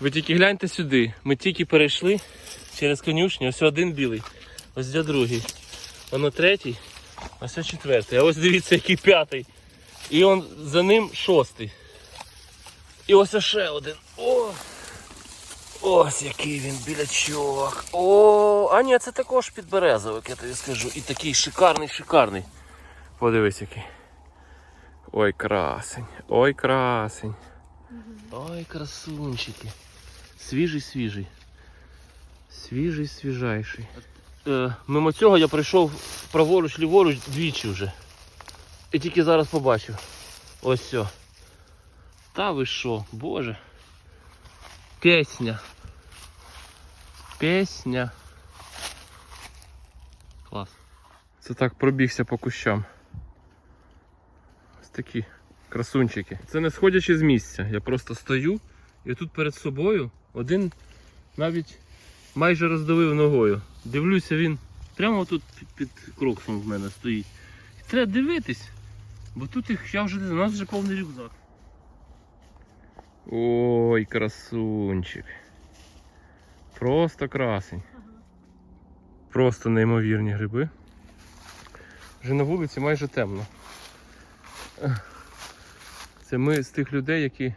Ви тільки гляньте сюди. Ми тільки перейшли через конюшню, ось один білий, ось де другий. Воно третій, ось це четвертий. А ось дивіться, який п'ятий. І он за ним шостий. І ось ще один. О! Ось який він білячок. О, а ні, це також підберезовик, я тобі скажу. І такий шикарний, шикарний. Подивись який. Ой, красень. Ой, красень. Ой, красунчики. Свіжий, свіжий. Свіжий, свіжайший. Е, мимо цього я прийшов праворуч, ліворуч двічі вже. І тільки зараз побачив. Ось все. Та ви що, боже. Песня. Песня. Клас. Це так пробігся по кущам. Ось такі красунчики. Це не сходячи з місця. Я просто стою і тут перед собою один навіть майже роздавив ногою. Дивлюся, він прямо тут під, кроксом в мене стоїть. Треба дивитись, бо тут їх я вже не знаю, у нас вже повний рюкзак. Ой, красунчик. Просто красень. Просто неймовірні гриби. Вже на вулиці майже темно. Це ми з тих людей, які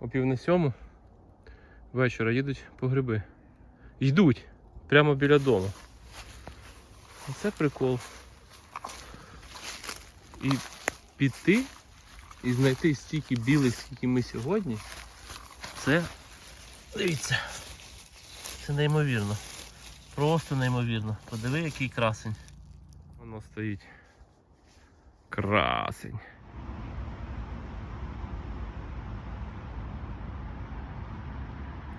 о пів на сьому вечора їдуть по гриби. Йдуть прямо біля дому. Оце прикол. І піти і знайти стільки білих, скільки ми сьогодні. Це, дивіться, це неймовірно. Просто неймовірно. Подиви, який красень. Воно стоїть. Красень.